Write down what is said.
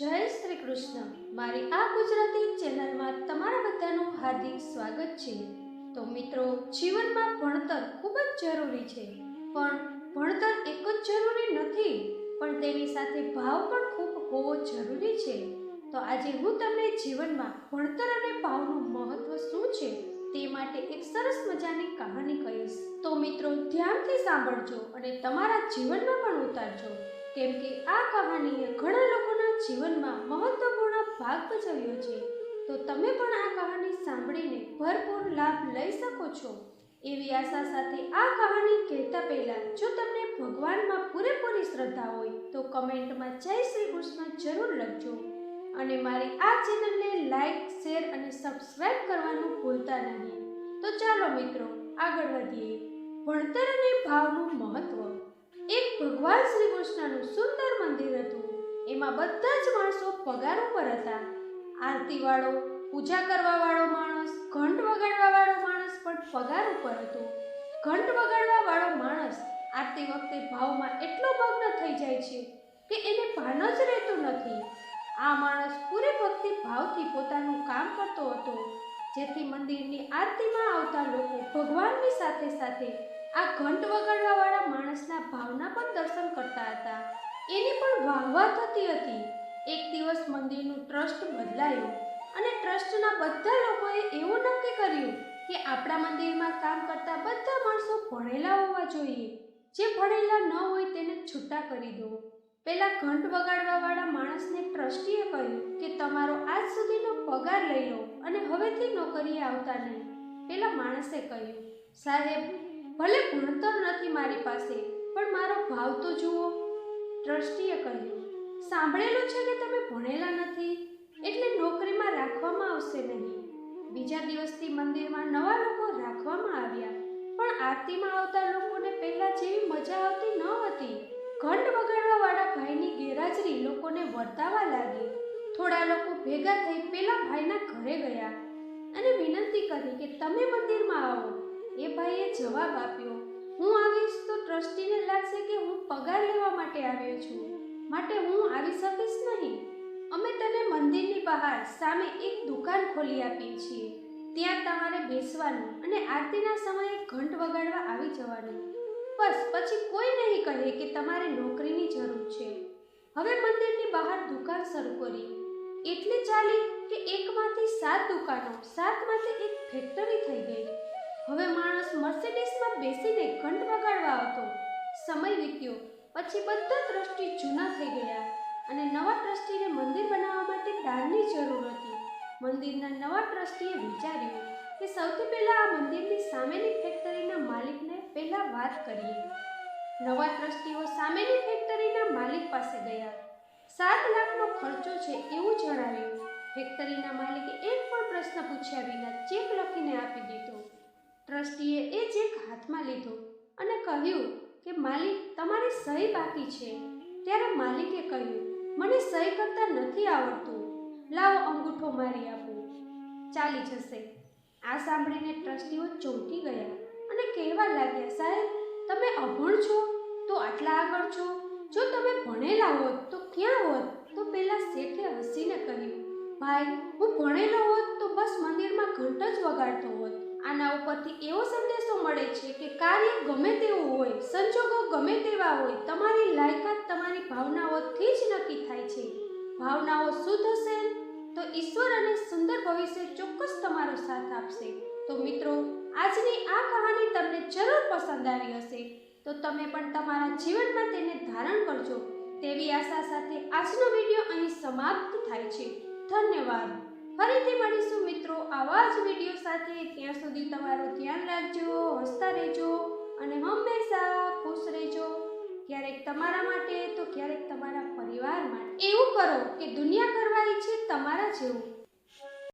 જય શ્રી કૃષ્ણ. મારી આ ગુજરાતી ચેનલમાં તમારા બધાનું હાર્દિક સ્વાગત છે. તો મિત્રો, જીવનમાં ભણતર ખૂબ જ જરૂરી છે. પણ ભણતર એક જ જરૂરી નથી, પણ તેની સાથે ભાવ પણ ખૂબ હોવો જરૂરી છે. તો આજે હું તમને જીવનમાં ભણતર અને ભાવનું મહત્વ શું છે તે માટે એક સરસ મજાની કહાની કહીશ. તો મિત્રો, ધ્યાનથી સાંભળજો અને તમારા જીવનમાં પણ ઉતારજો. કેમ કે આ કહાનીએ ઘણા લોકોના જીવનમાં મહત્વપૂર્ણ ભાગ ભજવ્યો છે. તો તમે પણ આ કહાની સાંભળીને ભરપૂર લાભ લઈ શકો છો. એવી આશા સાથે આ કહાની કહેતા પહેલા જો તમને ભગવાનમાં પૂરેપૂરી શ્રદ્ધા હોય, તો કમેન્ટમાં જય શ્રી કૃષ્ણ જરૂર લખજો. અને મારી આ ચેનલને લાઈક, શેર અને સબસ્ક્રાઇબ કરવાનું ભૂલતા નહીં. તો ચાલો મિત્રો, આગળ વધીએ. ભણતર અને ભાવનું મહત્વ. એક ભગવાન શ્રી કૃષ્ણનું સુંદર મંદિર હતું. એમાં બધા જ માણસો પગાર ઉપર હતા. આરતીવાળો, પૂજા કરવાવાળો માણસ, ઘંટ વગાડવાવાળો માણસ પણ પગાર ઉપર હતો. ઘંટ વગાડવાવાળો માણસ આરતી વખતે ભાવમાં એટલો મગ્ન થઈ જાય છે કે એને ભાન જ રહેતું નથી. આ માણસ પૂરે ભક્તિ ભાવથી પોતાનું કામ કરતો હતો. જેથી મંદિરની આરતીમાં આવતા લોકો ભગવાનની સાથે સાથે આ ઘંટ વગાડવાવાળા માણસના ભાવના પણ એની પણ વાહવા થતી હતી. એક દિવસ મંદિરનું ટ્રસ્ટ બદલાયું અને ટ્રસ્ટના બધા લોકોએ એવું નક્કી કર્યું કે આપણા મંદિરમાં કામ કરતા બધા માણસો ભણેલા હોવા જોઈએ. જે ભણેલા ન હોય તેને છૂટા કરી દો. પેલા ઘંટ વગાડવાવાળા માણસને ટ્રસ્ટીએ કહ્યું કે તમારો આજ સુધીનો પગાર લઈ લો અને હવેથી નોકરીએ આવતા નહીં. પેલા માણસે કહ્યું, સાહેબ, ભલે ભણતર નથી મારી પાસે, પણ મારો ભાવ તો જુઓ. ટ્રસ્ટીએ કહ્યું, સાંભળેલું છે કે તમે ભણેલા નથી, એટલે નોકરીમાં રાખવામાં આવશે નહીં. બીજા દિવસથી મંદિરમાં નવા લોકો રાખવામાં આવ્યા, પણ આરતીમાં આવતા લોકોને પહેલાં જેવી મજા આવતી ન હતી. ઘંટ વગાડવાવાળા ભાઈની ગેરહાજરી લોકોને વર્તાવા લાગી. થોડા લોકો ભેગા થઈ પેલા ભાઈના ઘરે ગયા અને વિનંતી કરી કે, તમે મંદિરમાં આવો. એ ભાઈએ જવાબ આપ્યો, હું આવીશ ટ્રસ્ટીને લાગશે કે હું પગાર લેવા માટે આવ્યો છું. માટે હું આવી શકીશ નહીં. અમે તને મંદિરની બહાર સામે એક દુકાન ખોલી આપીએ છીએ. ત્યાં તમારે બેસવાનું અને આરતીના સમયે ઘંટ વગાડવા આવી જવાનું. બસ, પછી કોઈ નહીં કહે કે તમારે નોકરીની જરૂર છે. હવે મંદિરની બહાર દુકાન શરૂ કરી. એટલી ચાલી કે એકમાંથી સાત દુકાનો, સાતમાંથી એક ફેક્ટરી થઈ ગઈ. હવે માણસ મર્સિડીઝમાં બેસીને આવતો સમય વીત્યો. પછી બધા ટ્રસ્ટી જૂના થઈ ગયા અને નવા ટ્રસ્ટીને મંદિર બનાવવા માટે દાનની જરૂર હતી. મંદિરના નવા ટ્રસ્ટીએ વિચાર્યું કે સૌથી પહેલાં આ મંદિરની સામેની ફેક્ટરીના માલિકને પહેલાં વાત કરીએ. નવા ટ્રસ્ટીઓ સામેની ફેક્ટરીના માલિક પાસે ગયા. સાત લાખનો ખર્ચો છે એવું જણાવ્યું. ફેક્ટરીના માલિકે એક પણ પ્રશ્ન પૂછ્યા વિના ચેક લખીને આપી દીધો. ટ્રસ્ટીએ એ ચેક હાથમાં લીધો. અને કહ્યું કે, માલિક, તમારી સહી બાકી છે. ત્યારે માલિકે કહ્યું, મને સહી કરતા નથી આવડતું. લાવો અંગૂઠો મારી આપો. ચાલી જશે. આ સાંભળીને ટ્રસ્ટીઓ ચોંકી ગયા અને કહેવા લાગ્યા, સાહેબ, તમે અભણ છો? તો આટલા આગળ છો? જો તમે ભણેલા હોત, તો ક્યાં હોત? તો પેલા શેઠે હસીને કહ્યું, ભાઈ, હું ભણેલો હોત તો બસ મંદિરમાં ઘંટ જ વગાડતો હોત. આના ઉપરથી એવો સંદેશો મળે છે કે કાર્ય ગમે તેવું હોય, સંજોગો ગમે તેવા હોય, તમારી લાયકાત, તમારી ભાવનાઓથી જ નક્કી થાય છે. ભાવનાઓ શુદ્ધ હશે તો ઈશ્વર અને સુંદર ભવિષ્ય ચોક્કસ તમારો સાથ આપશે. તો મિત્રો, આજની આ કહાની તમને જરૂર પસંદ આવી હશે. તો તમે પણ તમારા જીવનમાં તેને ધારણ કરજો. તેવી આશા સાથે આજનો વીડિયો અહીં સમાપ્ત થાય છે. ધન્યવાદ. ફરીથી મળીશું મિત્રો આવા જ વીડિયો સાથે. ત્યાં સુધી તમારું ધ્યાન રાખજો, હસતા રહેજો અને હંમેશા ખુશ રહેજો. ક્યારેક તમારા માટે તો ક્યારેક તમારા પરિવાર માટે. એવું કરો કે દુનિયા કરવા ઈચ્છે તમારા જેવું.